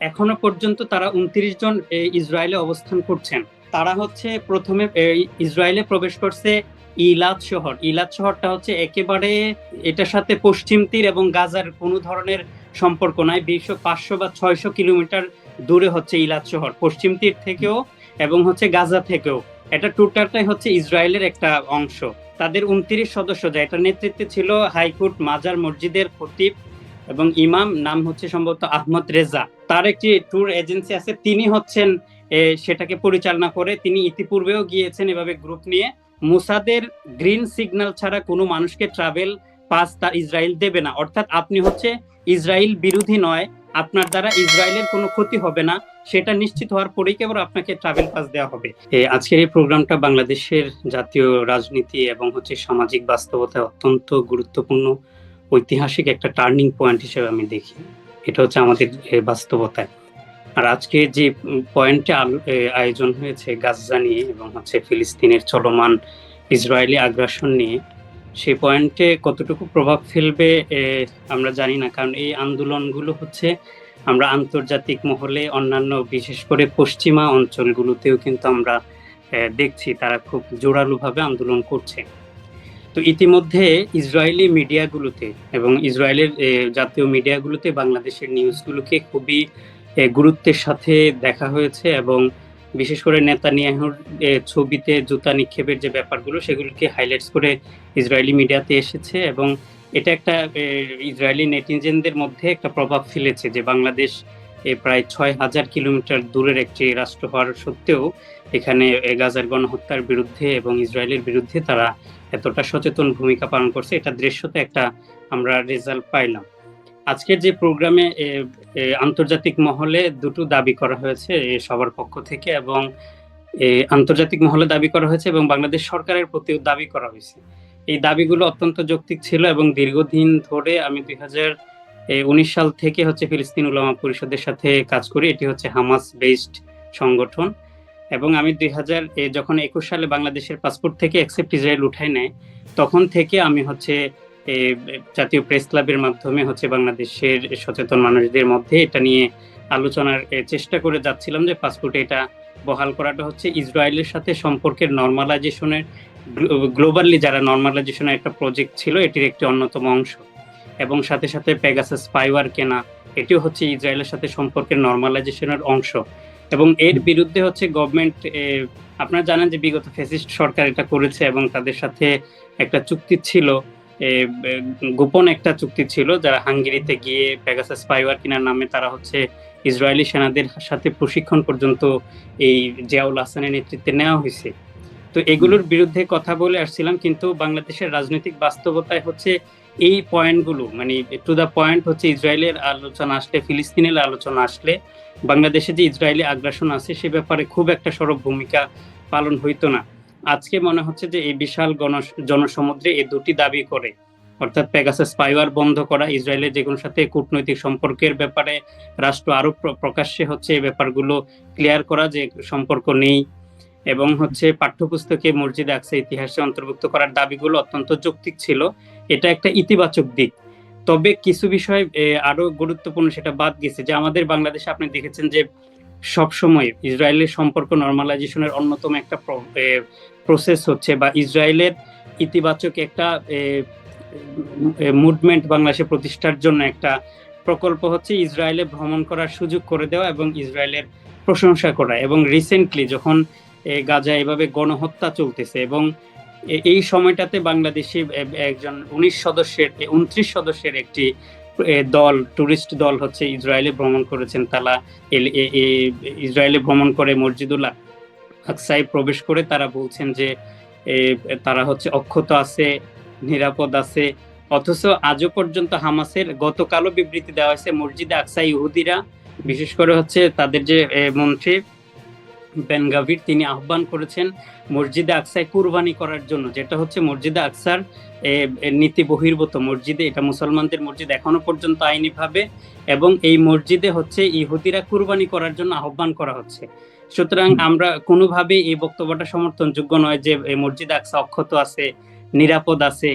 এখনও পর্যন্ত তারা উনত্রিশ জন ইসরায়েলে অবস্থান করছেন। তারা হচ্ছে প্রথমে ইসরায়েলে প্রবেশ করছে ইলাদ শহর। ইলাদ শহরটা হচ্ছে একেবারে এটার সাথে পশ্চিম তীর এবং গাজার কোনো ধরনের সম্পর্ক নাই। বিশ পাঁচশো বা ছয়শো কিলোমিটার দূরে হচ্ছে ইলাদ শহর, পশ্চিম তীর থেকেও এবং হচ্ছে গাজা থেকেও। এটা টোটালটাই হচ্ছে ইসরায়েলের একটা অংশ। তাদের উনত্রিশ সদস্য যা এটার নেতৃত্বে ছিল হাইকোর্ট মাজার মসজিদের খতিব এবং ইমাম নাম হচ্ছে সম্ভবত আহমদ রেজা। তার একটি ট্যুর এজেন্সি আছে। তিনি হচ্ছেন সেটাকে পরিচালনা করে তিনি ইতিপূর্বেও গিয়েছেন এভাবে গ্রুপ নিয়ে। মুসাদের গ্রিন সিগন্যাল ছাড়া কোনো মানুষকে ট্রাভেল পাস তার ইসরায়েল দেবে না। অর্থাৎ আপনি হচ্ছে ইসরায়েল বিরোধী নয়, আপনার দ্বারা ইসরায়েলের কোনো ক্ষতি হবে না। সেটা নিশ্চিত হওয়ার পরেই কেবল আপনাকে ট্রাভেল পাস দেওয়া হবে। আজকের এই প্রোগ্রামটা বাংলাদেশের জাতীয় রাজনীতি এবং হচ্ছে সামাজিক বাস্তবতায় অত্যন্ত গুরুত্বপূর্ণ। ঐতিহাসিক একটা টার্নিং পয়েন্ট হিসেবে আমি দেখি। এটা হচ্ছে আমাদের বাস্তবতায় আর আজকে যে পয়েন্টে আয়োজন হয়েছে গাজা নিয়ে এবং হচ্ছে ফিলিস্তিনের চলমান ইসরায়েলি আগ্রাসন নিয়ে সেই পয়েন্টে কতটুকু প্রভাব ফেলবে আমরা জানি না। কারণ এই আন্দোলনগুলো হচ্ছে, আমরা আন্তর্জাতিক মহলে অন্যান্য, বিশেষ করে পশ্চিমা অঞ্চলগুলোতেও কিন্তু আমরা দেখছি তারা খুব জোরালোভাবে আন্দোলন করছে। তো ইতিমধ্যে ইসরায়েলি মিডিয়াগুলোতে এবং ইসরায়েলের জাতীয় মিডিয়াগুলোতে বাংলাদেশের নিউজগুলোকে খুবই গুরুত্বের সাথে দেখা হয়েছে এবং বিশেষ করে নেতানিয়াহুর ছবিতে জুতা নিক্ষেপের যে ব্যাপারগুলো সেগুলোকে হাইলাইটস করে ইসরায়েলি মিডিয়াতে এসেছে এবং এটা একটা ইসরায়েলি নেটিজেনদের মধ্যে একটা প্রভাব ফেলেছে যে বাংলাদেশ প্রায় ছয় হাজার কিলোমিটার দূরের একটি রাষ্ট্র হওয়ার সত্ত্বেও এখানে গাজার গণহত্যার বিরুদ্ধে এবং ইসরায়েলের বিরুদ্ধে তারা এতটা সচেতন ভূমিকা পালন করছে, এটা দৃশ্যতে একটা আমরা রেজাল্ট পাইলাম। আজকের যে প্রোগ্রামে আন্তর্জাতিক মহলে দুটো দাবি করা হয়েছে সবার পক্ষ থেকে এবং আন্তর্জাতিক মহলে দাবি করা হয়েছে এবং বাংলাদেশ সরকারের প্রতিও দাবি করা হয়েছে। এই দাবিগুলো অত্যন্ত যৌক্তিক ছিল এবং দীর্ঘদিন ধরে আমি দুই হাজার উনিশ সাল থেকে হচ্ছে ফিলিস্তিন উলামা পরিষদের সাথে কাজ করি। এটি হচ্ছে হামাস বেসড সংগঠন। এবং আমি দুই হাজার যখন একুশ সালে বাংলাদেশের পাসপোর্ট থেকে অ্যাকসেপ্ট ইসরায়েল উঠাই নেয় তখন থেকে আমি হচ্ছে জাতীয় প্রেস ক্লাবের মাধ্যমে হচ্ছে বাংলাদেশের সচেতন মানুষদের মধ্যে এটা নিয়ে আলোচনার চেষ্টা করে যাচ্ছিলাম যে পাসপোর্টে এটা বহাল করাটা হচ্ছে ইসরায়েলের সাথে সম্পর্কের নর্মালাইজেশনের গ্লোবালি যারা নর্মালাইজেশনের একটা প্রজেক্ট ছিল এটির একটি অন্যতম অংশ। এবং সাথে সাথে প্যাগাসাস স্পাইওয়ার কেনা, এটিও হচ্ছে ইসরায়েলের সাথে সম্পর্কের নর্মালাইজেশনের অংশ। এবং এর বিরুদ্ধে হচ্ছে গভর্নমেন্ট আপনারা জানেন যে বিগত ফেসিস্ট সরকার এটা করেছে এবং তাদের সাথে একটা চুক্তি ছিল গোপন একটা চুক্তি ছিল যারা হাঙ্গেরিতে গিয়ে প্যাগাসাস স্পাইওয়ার কেনার নামে তারা হচ্ছে ইসরায়েলি সেনাদের সাথে প্রশিক্ষণ পর্যন্ত এই জিয়াউল হাসানের নেতৃত্বে নেওয়া হয়েছে। তো এগুলোর বিরুদ্ধে কথা বলে আসছিলাম কিন্তু বাংলাদেশের রাজনৈতিক বাস্তবতায় হচ্ছে এই পয়েন্টগুলো মানে টু দা পয়েন্ট হচ্ছে ইসরায়েলের আলোচনা আসলে, ফিলিস্তিনের আলোচনা আসলে, বাংলাদেশে যে ইসরায়েলি আগ্রাসন আছে, সে ব্যাপারে খুব একটা সরব ভূমিকা পালন হইতো না। আজকে মনে হচ্ছে যে এই বিশাল গণ, জনসমুদ্রে এই দুটি দাবি করে, অর্থাৎ প্যাগাসাস স্পাইওয়ার বন্ধ করা, ইসরায়েলের যেগুলোর সাথে কূটনৈতিক সম্পর্কের ব্যাপারে রাষ্ট্র আরও প্রকাশ্যে হচ্ছে এই ব্যাপারগুলো ক্লিয়ার করা যে সম্পর্ক নেই, এবং হচ্ছে পাঠ্যপুস্তকে মসজিদ আকসা ইতিহাসে অন্তর্ভুক্ত করার দাবিগুলো অত্যন্ত যৌক্তিক ছিল। এটা একটা ইতিবাচক দিক। তবে কিছু বিষয় আরও গুরুত্বপূর্ণ সেটা বাদ গেছে যে আমাদের বাংলাদেশে আপনি দেখেছেন যে সব সময় ইসরায়েলের সম্পর্ক নর্মালাইজেশনের অন্যতম একটা প্রসেস হচ্ছে বা ইসরায়েলের ইতিবাচক একটা মুভমেন্ট বাংলাদেশে প্রতিষ্ঠার জন্য একটা প্রকল্প হচ্ছে ইসরায়েলে ভ্রমণ করার সুযোগ করে দেওয়া এবং ইসরায়েলের প্রশংসা করা। এবং রিসেন্টলি যখন গাজা এভাবে গণহত্যা চলতেছে এবং এই সময়টাতে বাংলাদেশি একজন উনিশ সদস্যের উনত্রিশ সদস্যের একটি দল, টুরিস্ট দল হচ্ছে ইসরায়েলে ভ্রমণ করেছেন তারা। ইসরায়েলে ভ্রমণ করে মসজিদুল্লাহ আকসাই প্রবেশ করে তারা বলছেন যে তারা হচ্ছে অক্ষত আছে, নিরাপদ আছে। অথচ আজও পর্যন্ত হামাসের গতকালও বিবৃতি দেওয়া হয়েছে, মসজিদে আকসা ইহুদিরা, বিশেষ করে হচ্ছে তাদের যে মন্ত্রী বেনগাভির তিনি আহ্বান করেছেন মসজিদে আকসায় কুরবানি করার জন্য যেটা হচ্ছে মসজিদে আকসার নীতি বহির্ভূত মসজিদে এটা মুসলমানদের মসজিদ এখনও পর্যন্ত আইনিভাবে এবং এই মসজিদে হচ্ছে ইহুদিরা কুরবানি করার জন্য আহ্বান করা হচ্ছে। সুতরাং আমরা কোনোভাবে এই বক্তব্যটা সমর্থনযোগ্য নয় যে এই মসজিদ আকসা অক্ষত আছে নিরাপদ আছে।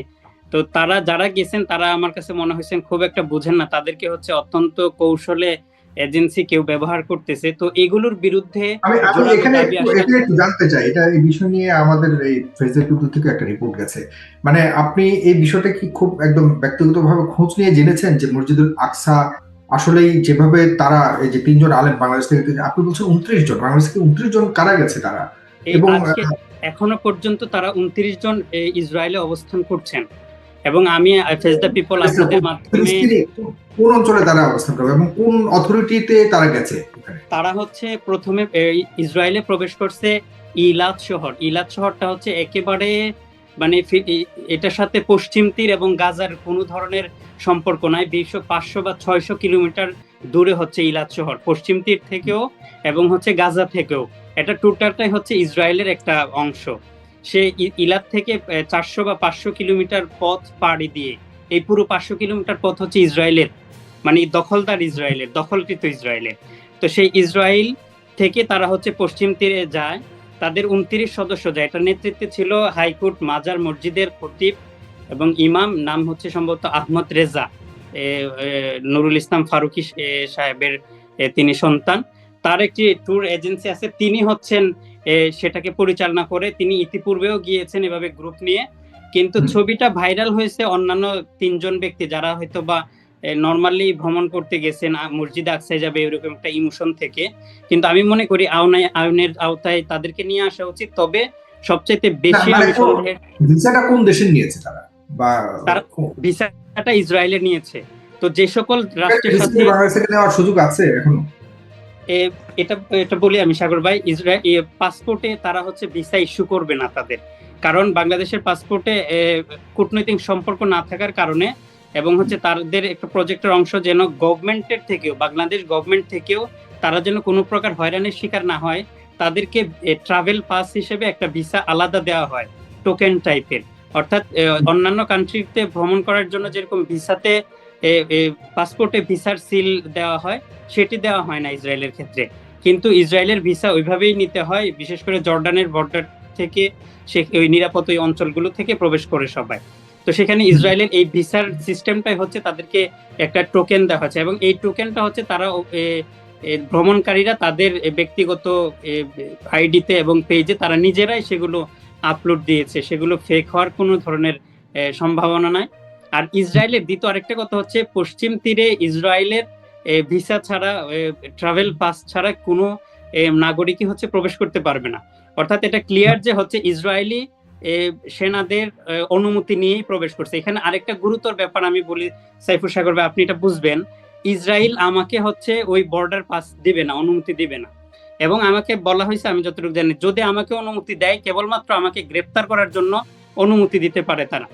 তো তারা যারা গেছেন তারা আমার কাছে মনে হয়েছেন খুব একটা বুঝেন না তাদেরকে হচ্ছে অত্যন্ত কৌশলে এজেন্সি কেউ ব্যবহার করতেছে তো এগুলোর বিরুদ্ধে আমি এখানে একটু এটা একটু জানতে চাই এটা এই বিষয় নিয়ে আমাদের এই ফেসবুক থেকে একটা রিপোর্ট গেছে। মানে আপনি এই বিষয়টা কি খুব একদম ব্যক্তিগতভাবে খোঁজ নিয়ে জেনেছেন যে মসজিদুল আকসা আসলেই যেভাবে তারা এই যে তিনজন আলেম বাংলাদেশ থেকে আপনি বলছেন উনত্রিশ জন বাংলাদেশ থেকে উনত্রিশ জন কারা গেছে তারা? এবং এখনও পর্যন্ত তারা উনত্রিশ জন ইসরায়েলে অবস্থান করছেন। এবং আমি ফেস দ্য পিপল আপনাদের মাধ্যমে কোন অঞ্চলে তারা অবস্থান করবে এবং কোন অথরিটিতে তারা গেছে তারা হচ্ছে প্রথমে ইসরায়েলে প্রবেশ করছে ইলাত শহর। ইলাত শহরটা হচ্ছে একেবারে মানে এটার সাথে পশ্চিম তীর এবং গাজার কোনো ধরনের সম্পর্ক নাই। বিশ পাঁচশো বা ছয়শো কিলোমিটার দূরে হচ্ছে ইলাত শহর পশ্চিম তীর থেকেও এবং হচ্ছে গাজা থেকেও। এটা টোটালটাই হচ্ছে ইসরায়েলের একটা অংশ। সে ইলাত থেকে চারশো বা পাঁচশো কিলোমিটার পথ পাড়ি দিয়ে, এই পুরো পাঁচশো কিলোমিটার পথ হচ্ছে ইসরায়েলের মানে দখলদার ইসরায়েলের, দখলকৃত ইসরায়েলের। তো সেই ইসরায়েল থেকে তারা হচ্ছে পশ্চিম তীরে যায়, তাদের উনত্রিশ সদস্য যায়। এটার নেতৃত্বে ছিল হাইকোর্ট মাজার মসজিদের খতিব এবং ইমাম, নাম হচ্ছে সম্ভবত আহমদ রেজা নুরুল ইসলাম ফারুকি সাহেবের তিনি সন্তান। তার একটি ট্যুর এজেন্সি আছে, তিনি হচ্ছেন সেটাকে পরিচালনা করে তিনি ইতিপূর্বেও গিয়েছেন এভাবে গ্রুপ নিয়ে। কিন্তু ছবিটা ভাইরাল হয়েছে অন্যান্য তিনজন ব্যক্তি যারা হয়তো বা নর্মালি ভ্রমণ করতে গেছেন মসজিদে আকসায় যাবে এরকম একটা ইমোশন থেকে। কিন্তু আমি মনে করি আওনায় আয়নের আওতায় তাদেরকে নিয়ে আসা উচিত। তবে সবচাইতে বেশি মানে ভিসাটা কোন দেশের নিয়েছে তারা? বা তারা- ভিসাটা ইসরায়েলে নিয়েছে। তো যে সকল রাষ্ট্রের সাথে নেওয়ার সুযোগ আছে এখনও? এটা এটা বলি আমি, সাগর ভাই ইসরায়েল পাসপোর্টে তারা হচ্ছে ভিসা ইস্যু করবে না তাদের। কারণ বাংলাদেশের পাসপোর্টে কূটনৈতিক সম্পর্ক না থাকার কারণে এবং হচ্ছে তাদের একটা প্রজেক্টের অংশ যেন গভর্নমেন্টের থেকেও, বাংলাদেশ গভর্নমেন্ট থেকেও তারা যেন কোনো প্রকার হয়রানির শিকার না হয়, তাদেরকে ট্রাভেল পাস হিসেবে একটা ভিসা আলাদা দেওয়া হয় টোকেন টাইপের অর্থাৎ অন্যান্য কান্ট্রিতে ভ্রমণ করার জন্য যেরকম ভিসাতে পাসপোর্টে ভিসার সিল দেওয়া হয় সেটি দেওয়া হয় না ইসরায়েলের ক্ষেত্রে। কিন্তু ইসরায়েলের ভিসা ওইভাবেই নিতে হয় বিশেষ করে জর্ডানের বর্ডার থেকে সে ওই নিরাপদ ওই অঞ্চলগুলো থেকে প্রবেশ করে সবাই। তো সেখানে ইসরায়েলের এই ভিসার সিস্টেমটাই হচ্ছে তাদেরকে একটা টোকেন দেওয়া হচ্ছে এবং এই টোকেনটা হচ্ছে তারা ভ্রমণকারীরা তাদের ব্যক্তিগত আইডিতে এবং পেজে তারা নিজেরাই সেগুলো আপলোড দিয়েছে। সেগুলো ফেক হওয়ার কোনো ধরনের সম্ভাবনা নাই। আর ইসরায়েলের দ্বিতীয় আরেকটা কথা হচ্ছে, পশ্চিম তীরে ইসরায়েলের ভিসা ছাড়া ট্রাভেল পাস ছাড়া কোনো নাগরিকই হচ্ছে প্রবেশ করতে পারবে না। অর্থাৎ এটা ক্লিয়ার যে হচ্ছে ইসরায়েলি সেনাদের অনুমতি নিয়েই প্রবেশ করছে। এখানে আরেকটা গুরুতর ব্যাপার আমি বলি সাইফুর সাগর ভাই, আপনি এটা বুঝবেন। ইসরায়েল আমাকে হচ্ছে ওই বর্ডার পাস দিবে না, অনুমতি দিবে না। এবং আমাকে বলা হয়েছে, আমি যতটুকু জানি, যদি আমাকে অনুমতি দেয়, কেবলমাত্র আমাকে গ্রেপ্তার করার জন্য অনুমতি দিতে পারে তারা।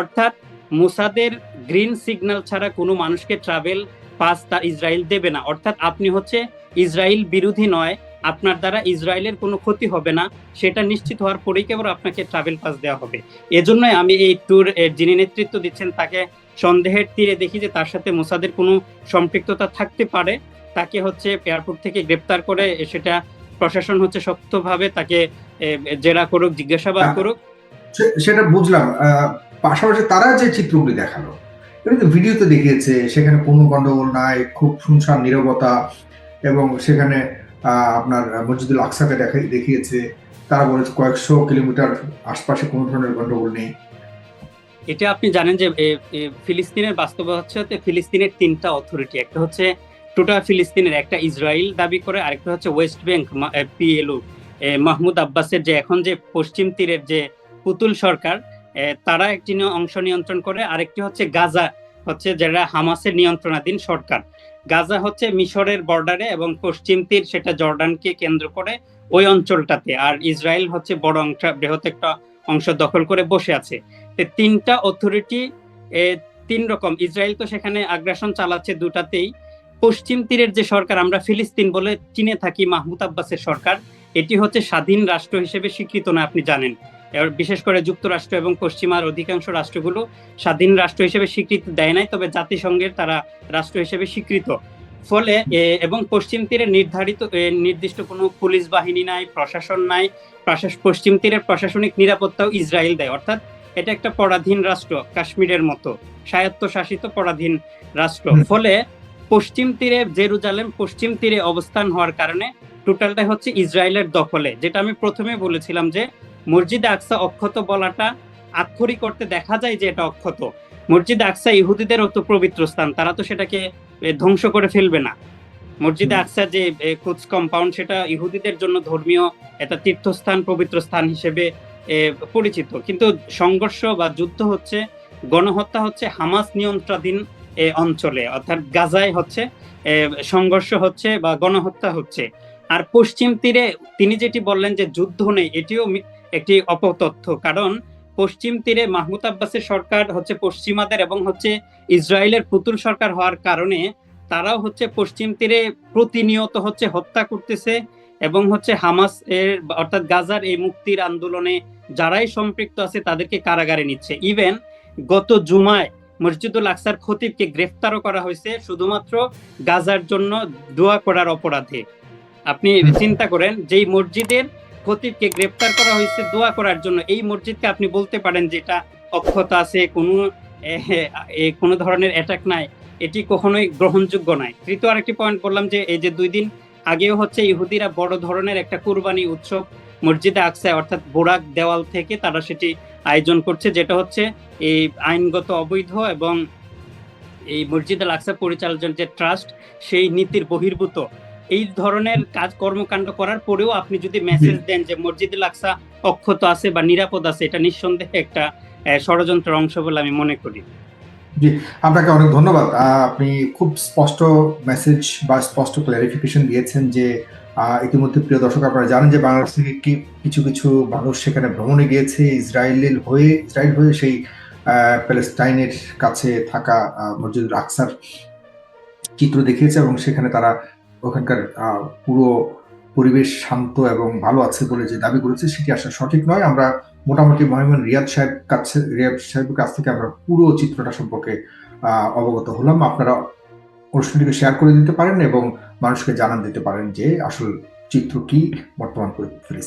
অর্থাৎ মুসাদের গ্রিন সিগন্যাল ছাড়া কোনো মানুষকে ট্রাভেল পাস তা ইসরায়েল দেবে না। অর্থাৎ আপনি হচ্ছে ইসরায়েল বিরোধী নয় আপনার দ্বারা ইসরায়েলের কোনো ক্ষতি হবে না সেটা নিশ্চিত হওয়ার পরেই কেবল আপনাকে ট্রাভেল পাস দেওয়া হবে। এজন্যই আমি এই ট্যুর যিনি নেতৃত্ব দিচ্ছেন তাকে সন্দেহের তীরে দেখি যে তার সাথে মোসাদের কোনো সম্পৃক্ততা থাকতে পারে। তাকে হচ্ছে এয়ারপোর্ট থেকে গ্রেপ্তার করে সেটা প্রশাসন হচ্ছে শক্তভাবে তাকে জেরা করুক জিজ্ঞাসাবাদ হ্যাঁ। করুক। সেটা বুঝলাম। পাশাপাশি তারা যে চিত্রগুলি দেখাল এটা তো ভিডিওতে দেখিয়েছে, সেখানে কোনো গন্ডগোল নাই, খুব শুনশান নীরবতা এবং সেখানে আপনার মসজিদুল আকসাকে দেখা, দেখিয়েছে। তারা বলেছে কয়েকশো কিলোমিটার আশপাশে কোনো ধরনের গন্ডগোল নেই। এটা আপনি জানেন যে ফিলিস্তিনের বাস্তবতা হচ্ছে ফিলিস্তিনের তিনটা অথরিটি একটা হচ্ছে টোটাল ফিলিস্তিনের, একটা ইসরায়েল দাবি করে, আরেকটা হচ্ছে ওয়েস্ট ব্যাংক পিএলও। মাহমুদ আব্বাসের যে, এখন যে পশ্চিম তীরের যে পুতুল সরকার তারা একটি অংশ নিয়ন্ত্রণ করে, আরেকটি হচ্ছে গাজা, হচ্ছে যারা হামাসের নিয়ন্ত্রণাধীন সরকার। গাজা হচ্ছে মিশরের বর্ডারে এবং পশ্চিম তীর, সেটা জর্ডানকে কেন্দ্র করে ওই অঞ্চলটাতে। আর ইসরায়েল হচ্ছে বড় অংশ, বৃহৎ একটা অংশ দখল করে বসে আছে। তিনটা অথরিটি তিন রকম। ইসরায়েল তো সেখানে আগ্রাসন চালাচ্ছে দুটাতেই। পশ্চিম তীরের যে সরকার, আমরা ফিলিস্তিন বলে চিনে থাকি মাহমুদ আব্বাসের সরকার। এটি হচ্ছে স্বাধীন রাষ্ট্র হিসেবে স্বীকৃত না, আপনি জানেন। বিশেষ করে যুক্তরাষ্ট্র এবং পশ্চিমার অধিকাংশ রাষ্ট্রগুলো স্বাধীন রাষ্ট্র হিসেবে স্বীকৃতি দেয় নাই তবে জাতিসংঘের তারা রাষ্ট্র হিসেবে স্বীকৃত। ফলে এবং পশ্চিম তীরে নির্ধারিত নির্দিষ্ট কোনো পুলিশ বাহিনী নাই প্রশাসন নাই পশ্চিম তীরের প্রশাসনিক নিরাপত্তাও ইসরায়েল দেয়। অর্থাৎ এটা একটা পরাধীন রাষ্ট্র কাশ্মীরের মতো স্বায়ত্তশাসিত পরাধীন রাষ্ট্র। ফলে পশ্চিম তীরে জেরুজালেম পশ্চিম তীরে অবস্থান হওয়ার কারণে টোটালটা হচ্ছে ইসরায়েলের দখলে যেটা আমি প্রথমে বলেছিলাম যে মসজিদে আকসা অক্ষত বলাটা আক্ষরিক করতে দেখা যায় যে এটা অক্ষত। মসজিদে আকসা ইহুদিদের অত পবিত্র স্থান তারা তো সেটাকে ধ্বংস করে ফেলবে না। মসজিদে। আকসা যে কুচ কম্পাউন্ড সেটা ইহুদিদের জন্য ধর্মীয় একটা তীর্থস্থান পবিত্র স্থান হিসেবে পরিচিত। কিন্তু সংঘর্ষ বা যুদ্ধ হচ্ছে গণহত্যা হচ্ছে হামাস নিয়ন্ত্রণাধীন এ, অঞ্চলে। অর্থাৎ গাজায় হচ্ছে সংঘর্ষ হচ্ছে বা গণহত্যা হচ্ছে। আর পশ্চিম তীরে তিনি যেটি বললেন যে যুদ্ধ নেই এটিও একটি অপতথ্য, কারণ পশ্চিম তীরে মাহমুদ আব্বাসের সরকার হচ্ছে পশ্চিমাদের এবং হচ্ছে ইসরায়েলের পুতুল সরকার হওয়ার কারণে তারাও হচ্ছে পশ্চিম তীরে প্রতিনিয়ত হচ্ছে হত্যা করতেছে এবং হচ্ছে হামাস এর অর্থাৎ গাজার এই মুক্তির আন্দোলনে যারাই সম্পৃক্ত আছে তাদেরকে কারাগারে নিচ্ছে। ইভেন গত জুমায় মসজিদুল আকসার খতিবকে গ্রেফতারও করা হয়েছে, শুধুমাত্র গাজার জন্য দোয়া করার অপরাধে। আপনি চিন্তা করেন, যেই মসজিদের খতিবকে গ্রেফতার করা হয়েছে দোয়া করার জন্য। এই মসজিদকে আপনি বলতে পারেন যে এটা অক্ষত আছে, কোনো কোনো ধরনের অ্যাটাক নাই। এটি কখনোই গ্রহণযোগ্য নয়। তৃতীয় আরেকটি পয়েন্ট বললাম যে, এই যে দুই দিন আগেও হচ্ছে ইহুদিরা বড় ধরনের একটা কুরবানি উৎসব মসজিদে আকসায় অর্থাৎ বোরাক দেওয়াল থেকে তারা সেটি আয়োজন করছে, যেটা হচ্ছে এই আইনগত অবৈধ এবং এই মসজিদে আকসা পরিচালনার যে ট্রাস্ট সেই নীতির বহির্ভূত। এই ধরনের কাজ কর্মকাণ্ড করার পরেও আপনি যদি মেসেজ দেন যে মসজিদ আকসা অক্ষত আছে বা নিরাপদ আছে এটা নিঃসন্দেহে একটা ষড়যন্ত্রের অংশ বলে আমি মনে করি। জি আপনাকে অনেক ধন্যবাদ। আপনি খুব স্পষ্ট মেসেজ বা স্পষ্ট ক্লারিফিকেশন দিয়েছেন যে ইতিমধ্যে প্রিয় দর্শক আপনারা জানেন যে বাংলাদেশ থেকে কি কিছু কিছু মানুষ সেখানে ভ্রমণে গিয়েছে ইসরায়েলের হয়ে ইসরায়েল হয়ে সেই প্যালেস্টাইনের কাছে থাকা আহ, মসজিদুল আকসার চিত্র দেখিয়েছে এবং সেখানে তারা ওখানকার পুরো পরিবেশ শান্ত এবং ভালো আছে বলে যে দাবি করেছে সেটি আসলে সঠিক নয়। আমরা মোটামুটি মহিমান রিয়াদ সাহেব কাছে রিয়াদ সাহেবের কাছ থেকে আমরা পুরো চিত্রটা সম্পর্কে অবগত হলাম। আপনারা অনুষ্ঠানটিকে শেয়ার করে দিতে পারেন এবং মানুষকে জানান দিতে পারেন যে আসল চিত্র কি বর্তমান পরিস্থিতি